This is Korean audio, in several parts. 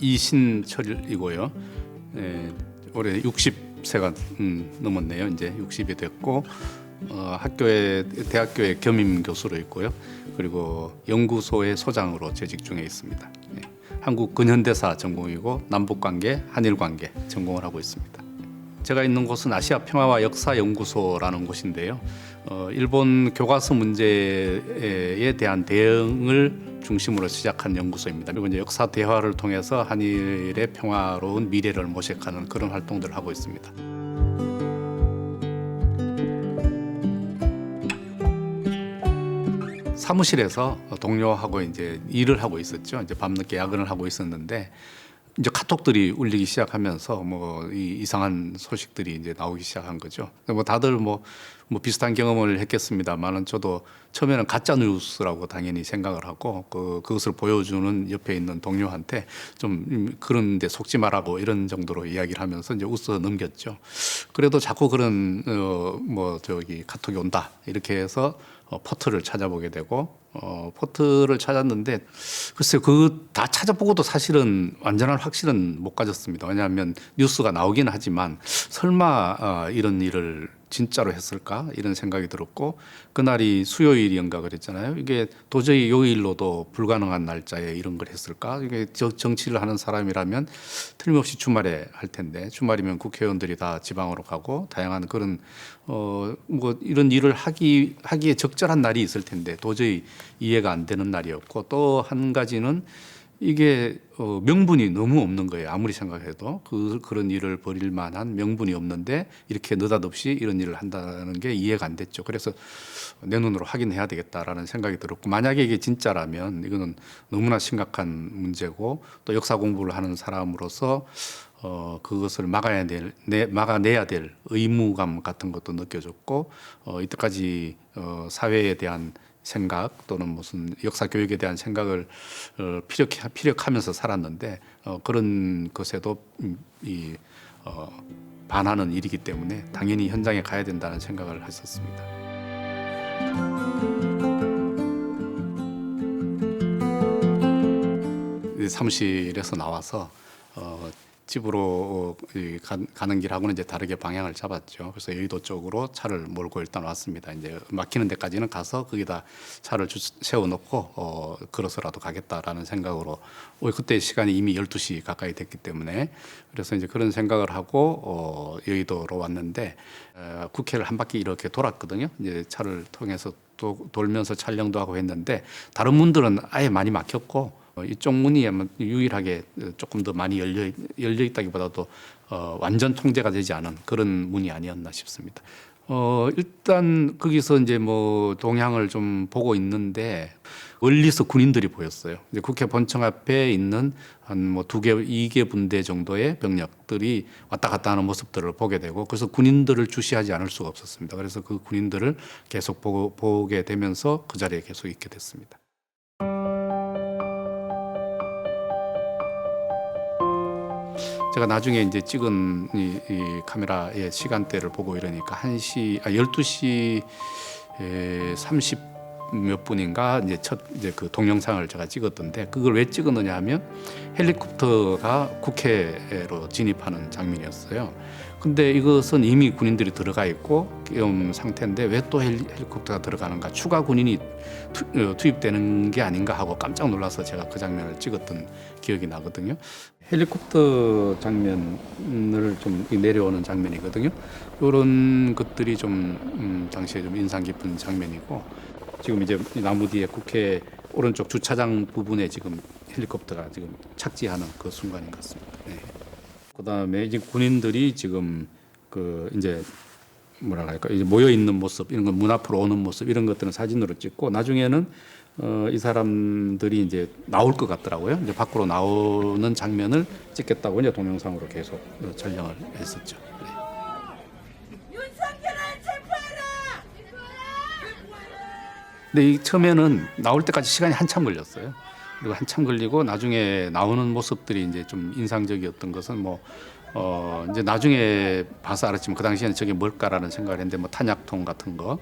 이신철이고요. 예, 올해 60세가 음, 넘었네요. 이제 60이 됐고 어, 학교에 대학교에 겸임 교수로 있고요. 그리고 연구소의 소장으로 재직 중에 있습니다. 예, 한국 근현대사 전공이고 남북 관계, 한일 관계 전공을 하고 있습니다. 제가 있는 곳은 아시아 평화와 역사 연구소라는 곳인데요. 어, 일본 교과서 문제에 대한 대응을 중심으로 시작한 연구소입니다. 그리고 이제 역사 대화를 통해서 한일의 평화로운 미래를 모색하는 그런 활동들을 하고 있습니다. 사무실에서 동료하고 이제 일을 하고 있었죠. 이제 밤늦게 야근을 하고 있었는데 이제 카톡들이 울리기 시작하면서 뭐 이 이상한 소식들이 이제 나오기 시작한 거죠. 뭐 다들 뭐, 뭐 비슷한 경험을 했겠습니다만은 저도 처음에는 가짜 뉴스라고 당연히 생각을 하고 그 그것을 보여주는 옆에 있는 동료한테 좀 그런데 속지 말라고 이런 정도로 이야기를 하면서 이제 웃어 넘겼죠. 그래도 자꾸 그런 어뭐 저기 카톡이 온다 이렇게 해서 어, 포트를 찾아보게 되고 어, 포트를 찾았는데 글쎄요 그 다 찾아보고도 사실은 완전한 확실은 못 가졌습니다. 왜냐하면 뉴스가 나오긴 하지만 설마 어, 이런 일을 진짜로 했을까 이런 생각이 들었고 그날이 수요일이었가 그랬잖아요. 이게 도저히 요일로도 불가능한 날짜에 이런 걸 했을까? 이게 저- 정치를 하는 사람이라면 틀림없이 주말에 할 텐데 주말이면 국회의원들이 다 지방으로 가고 다양한 그런 어 뭐 이런 일을 하기 하기에 적절한 날이 있을 텐데 도저히 이해가 안 되는 날이었고 또 한 가지는 이게 어, 명분이 너무 없는 거예요. 아무리 생각해도 그 그런 일을 벌일 만한 명분이 없는데 이렇게 느닷없이 이런 일을 한다는 게 이해가 안 됐죠. 그래서 내 눈으로 확인해야 되겠다라는 생각이 들었고 만약에 이게 진짜라면 이거는 너무나 심각한 문제고 또 역사 공부를 하는 사람으로서 어 그것을 막아야 될 내, 막아내야 될 의무감 같은 것도 느껴졌고 어 이때까지 어 사회에 대한 생각 또는 무슨 역사 교육에 대한 생각을 어, 피력 피력하면서 살았는데 어, 그런 것에도 음, 이 어, 반하는 일이기 때문에 당연히 현장에 가야 된다는 생각을 했었습니다. 이 사무실에서 나와서 어, 집으로 이 가- 가는 길하고는 이제 다르게 방향을 잡았죠. 그래서 여의도 쪽으로 차를 몰고 일단 왔습니다. 이제 막히는 데까지는 가서 거기다 차를 주- 세워놓고 어, 걸어서라도 가겠다라는 생각으로 어, 그때 시간이 이미 12시 가까이 됐기 때문에 그래서 이제 그런 생각을 하고 어, 여의도로 왔는데 어, 국회를 한 바퀴 이렇게 돌았거든요. 이제 차를 통해서 또 돌면서 촬영도 하고 했는데 다른 문들은 아예 많이 막혔고 어, 이쪽 문이 아마 유일하게 어, 조금 더 많이 열려 열려 있다기보다도 어, 완전 통제가 되지 않은 그런 문이 아니었나 싶습니다. 어, 일단 거기서 이제 뭐 동향을 좀 보고 있는데 멀리서 군인들이 보였어요. 이제 국회 본청 앞에 있는 한 뭐 두 개, 이 개 분대 정도의 병력들이 왔다 갔다 하는 모습들을 보게 되고 그래서 군인들을 주시하지 않을 수가 없었습니다. 그래서 그 군인들을 계속 보고, 보게 되면서 그 자리에 계속 있게 됐습니다. 제가 나중에 이제 찍은 이, 이 카메라의 시간대를 보고 이러니까 1시 아 12시 에, 30 몇 분인가 이제 첫 이제 그 동영상을 제가 찍었던데 그걸 왜 찍었느냐 하면 헬리콥터가 국회로 진입하는 장면이었어요. 근데 이것은 이미 군인들이 들어가 있고 계엄 상태인데 왜 또 헬리콥터가 들어가는가 추가 군인이 투, 어, 투입되는 게 아닌가 하고 깜짝 놀라서 제가 그 장면을 찍었던 기억이 나거든요. 헬리콥터 장면을 좀 내려오는 장면이거든요. 이런 것들이 좀 음, 당시에 좀 인상 깊은 장면이고 지금 이제 이 나무 뒤에 국회 오른쪽 주차장 부분에 지금 헬리콥터가 지금 착지하는 그 순간인 것 같습니다. 네. 그다음에 이제 군인들이 지금 그 이제 뭐라 할까 이제 모여 있는 모습 이런 거문 앞으로 오는 모습 이런 것들은 사진으로 찍고 나중에는 어, 이 사람들이 이제 나올 것 같더라고요. 이제 밖으로 나오는 장면을 찍겠다고 이제 동영상으로 계속 어, 촬영을 했었죠. 네. 윤석열을 체포해라! 근데 이 처음에는 나올 때까지 시간이 한참 걸렸어요. 그리고 한참 걸리고 나중에 나오는 모습들이 이제 좀 인상적이었던 것은 뭐 어, 이제 나중에 봐서 알았지만 그 당시에는 저게 뭘까라는 생각을 했는데 뭐 탄약통 같은 거.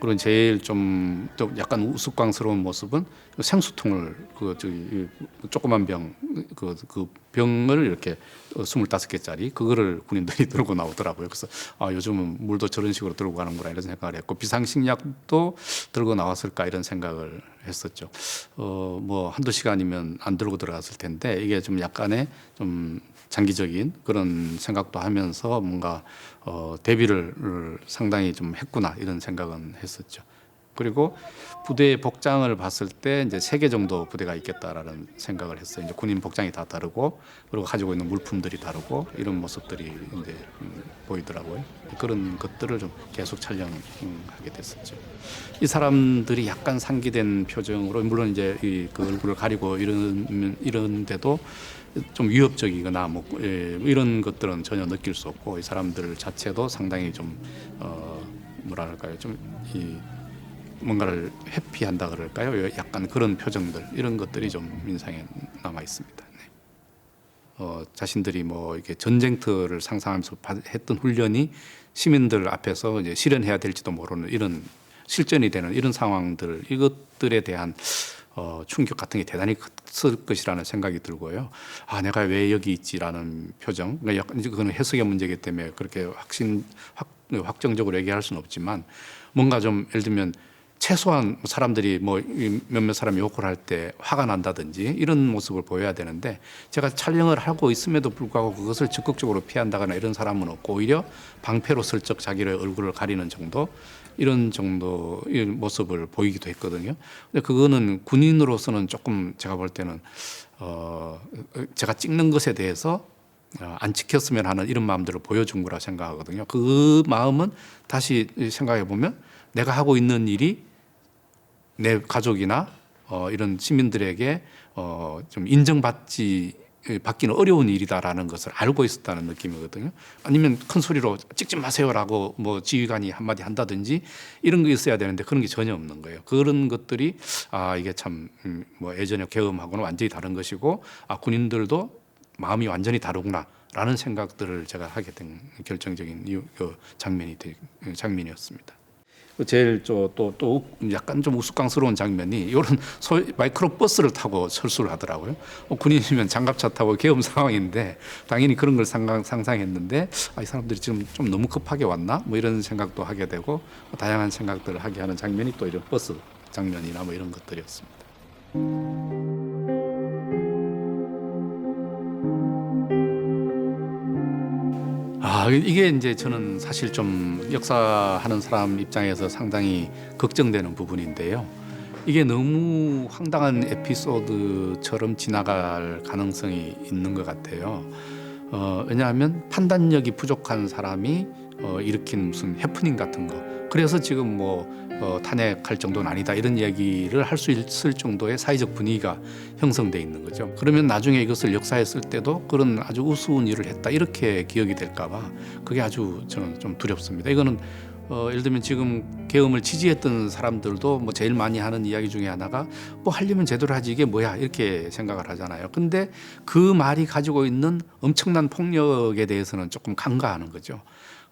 그리고 제일 좀, 좀 약간 우스꽝스러운 모습은 생수통을 그 저기 조그만 병그 그 병을 이렇게 스물다섯 개짜리 그거를 군인들이 들고 나오더라고요. 그래서 아 요즘은 물도 저런 식으로 들고 가는구나 이런 생각을 했고 비상식약도 들고 나왔을까 이런 생각을 했었죠. 어뭐 한두 시간이면 안 들고 들어갔을 텐데 이게 좀 약간의 좀 장기적인 그런 생각도 하면서 뭔가 어 대비를 상당히 좀 했구나 이런 생각은 했었죠. 그리고 부대의 복장을 봤을 때 이제 세 개 정도 부대가 있겠다라는 생각을 했어요. 이제 군인 복장이 다 다르고 그리고 가지고 있는 물품들이 다르고 이런 모습들이 이제 음, 보이더라고요. 그런 것들을 좀 계속 촬영하게 됐었죠. 이 사람들이 약간 상기된 표정으로 물론 이제 이그 얼굴을 가리고 이런 이런데도 좀 위협적이거나 뭐 예, 이런 것들은 전혀 느낄 수 없고 이 사람들 자체도 상당히 좀 어, 뭐랄까요 좀이 뭔가를 회피한다 그럴까요? 약간 그런 표정들 이런 것들이 좀 인상에 남아 있습니다. 네. 어, 자신들이 뭐 이렇게 전쟁터를 상상하면서 받- 했던 훈련이 시민들 앞에서 이제 실현해야 될지도 모르는 이런 실전이 되는 이런 상황들 이것들에 대한 어, 충격 같은 게 대단히 컸을 것이라는 생각이 들고요. 아, 내가 왜 여기 있지라는 표정. 그러니까 약간 그거는 해석의 문제이기 때문에 그렇게 확신 확, 확정적으로 얘기할 수는 없지만 뭔가 좀 예를 들면 최소한 사람들이 뭐이 몇몇 사람이 욕을 할 때 화가 난다든지 이런 모습을 보여야 되는데 제가 촬영을 하고 있음에도 불구하고 그것을 적극적으로 피한다거나 이런 사람은 없고 오히려 방패로 슬쩍 자기의 얼굴을 가리는 정도 이런 정도의 모습을 보이기도 했거든요. 근데 그거는 군인으로서는 조금 제가 볼 때는 어 제가 찍는 것에 대해서 어, 안 지켰으면 하는 이런 마음들을 보여준 거라 생각하거든요. 그 마음은 다시 생각해 보면 내가 하고 있는 일이 내 가족이나 어, 이런 시민들에게 어, 좀 인정받지 받기는 어려운 일이다라는 것을 알고 있었다는 느낌이거든요. 아니면 큰 소리로 찍지 마세요라고 뭐 지휘관이 한마디 한다든지 이런 게 있어야 되는데 그런 게 전혀 없는 거예요. 그런 것들이 아 이게 참 뭐 예전에 경험하고는 완전히 다른 것이고 아 군인들도 마음이 완전히 다르구나라는 생각들을 제가 하게 된 결정적인 이유, 그 장면이 되, 장면이었습니다. 그 제일 또또 약간 좀 우스꽝스러운 장면이 이런 소 마이크로 버스를 타고 철수를 하더라고요. 어, 군인이면 장갑차 타고 계엄 상황인데 당연히 그런 걸 상상, 상상했는데 아, 이 사람들이 지금 좀 너무 급하게 왔나 뭐 이런 생각도 하게 되고 다양한 생각들을 하게 하는 장면이 또 이런 버스 장면이나 뭐 이런 것들이었습니다. 아 이게 이제 저는 사실 좀 역사하는 사람 입장에서 상당히 걱정되는 부분인데요. 이게 너무 황당한 에피소드처럼 지나갈 가능성이 있는 것 같아요. 어, 왜냐하면 판단력이 부족한 사람이 어, 일으킨 무슨 해프닝 같은 거. 그래서 지금 뭐 어, 탄핵할 정도는 아니다 이런 얘기를 할 수 있을 정도의 사회적 분위기가 형성돼 있는 거죠. 그러면 나중에 이것을 역사에 쓸 때도 그런 아주 우스운 일을 했다 이렇게 기억이 될까봐 그게 아주 저는 좀 두렵습니다. 이거는 어, 예를 들면 지금 계엄을 지지했던 사람들도 뭐 제일 많이 하는 이야기 중에 하나가 뭐 하려면 제대로 하지 이게 뭐야 이렇게 생각을 하잖아요. 근데 그 말이 가지고 있는 엄청난 폭력에 대해서는 조금 간과하는 거죠.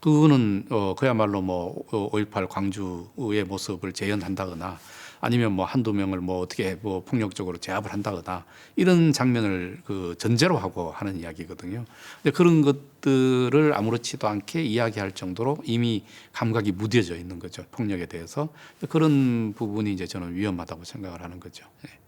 그거는 어 그야말로 뭐 5.18 광주의 모습을 재현한다거나 아니면 뭐 한두 명을 뭐 어떻게 뭐 폭력적으로 제압을 한다거나 이런 장면을 그 전제로 하고 하는 이야기거든요. 근데 그런 것들을 아무렇지도 않게 이야기할 정도로 이미 감각이 무뎌져 있는 거죠. 폭력에 대해서 그런 부분이 이제 저는 위험하다고 생각을 하는 거죠. 예.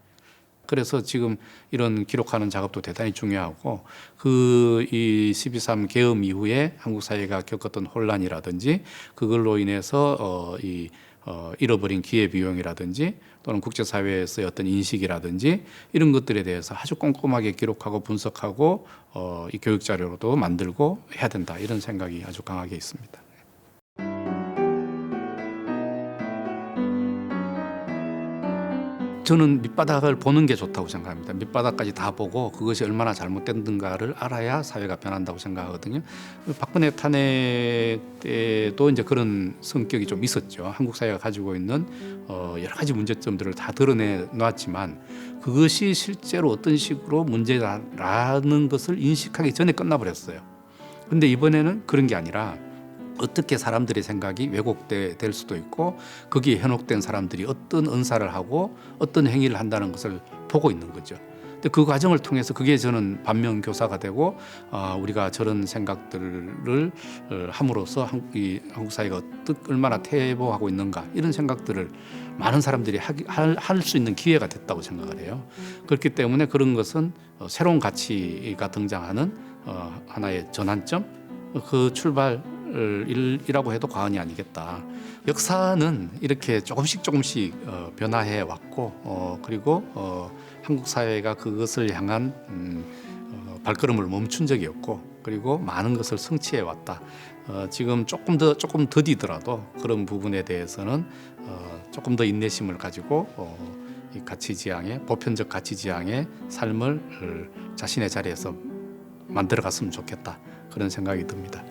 그래서 지금 이런 기록하는 작업도 대단히 중요하고 그 이 12.3 계엄 이후에 한국 사회가 겪었던 혼란이라든지 그걸로 인해서 어 이 어, 잃어버린 기회 비용이라든지 또는 국제사회에서의 어떤 인식이라든지 이런 것들에 대해서 아주 꼼꼼하게 기록하고 분석하고 어, 이 교육 자료로도 만들고 해야 된다 이런 생각이 아주 강하게 있습니다. 저는 밑바닥을 보는 게 좋다고 생각합니다. 밑바닥까지 다 보고 그것이 얼마나 잘못됐는가를 알아야 사회가 변한다고 생각하거든요. 박근혜 탄핵 때도 이제 그런 성격이 좀 있었죠. 한국 사회가 가지고 있는 어 여러 가지 문제점들을 다 드러내 놨지만 그것이 실제로 어떤 식으로 문제라는 것을 인식하기 전에 끝나버렸어요. 근데 이번에는 그런 게 아니라 어떻게 사람들의 생각이 왜곡될 수도 있고 거기에 현혹된 사람들이 어떤 은사를 하고 어떤 행위를 한다는 것을 보고 있는 거죠. 근데 그 과정을 통해서 그게 저는 반면 교사가 되고 아, 우리가 저런 생각들을 어, 함으로써 한, 이 한국 사회가 어떻 얼마나 퇴보하고 있는가 이런 생각들을 많은 사람들이 할 수 있는 기회가 됐다고 생각을 해요. 그렇기 때문에 그런 것은 어, 새로운 가치가 등장하는 어, 하나의 전환점 그 출발이라고 해도 과언이 아니겠다. 역사는 이렇게 조금씩 조금씩 어, 변화해 왔고 어, 그리고 어, 한국 사회가 그것을 향한 음, 어, 발걸음을 멈춘 적이 없고 그리고 많은 것을 성취해 왔다. 어, 지금 조금 더 조금 더디더라도 그런 부분에 대해서는 어, 조금 더 인내심을 가지고 어, 이 가치 지향의 보편적 가치 지향의 삶을 어, 자신의 자리에서 만들어 갔으면 좋겠다 그런 생각이 듭니다.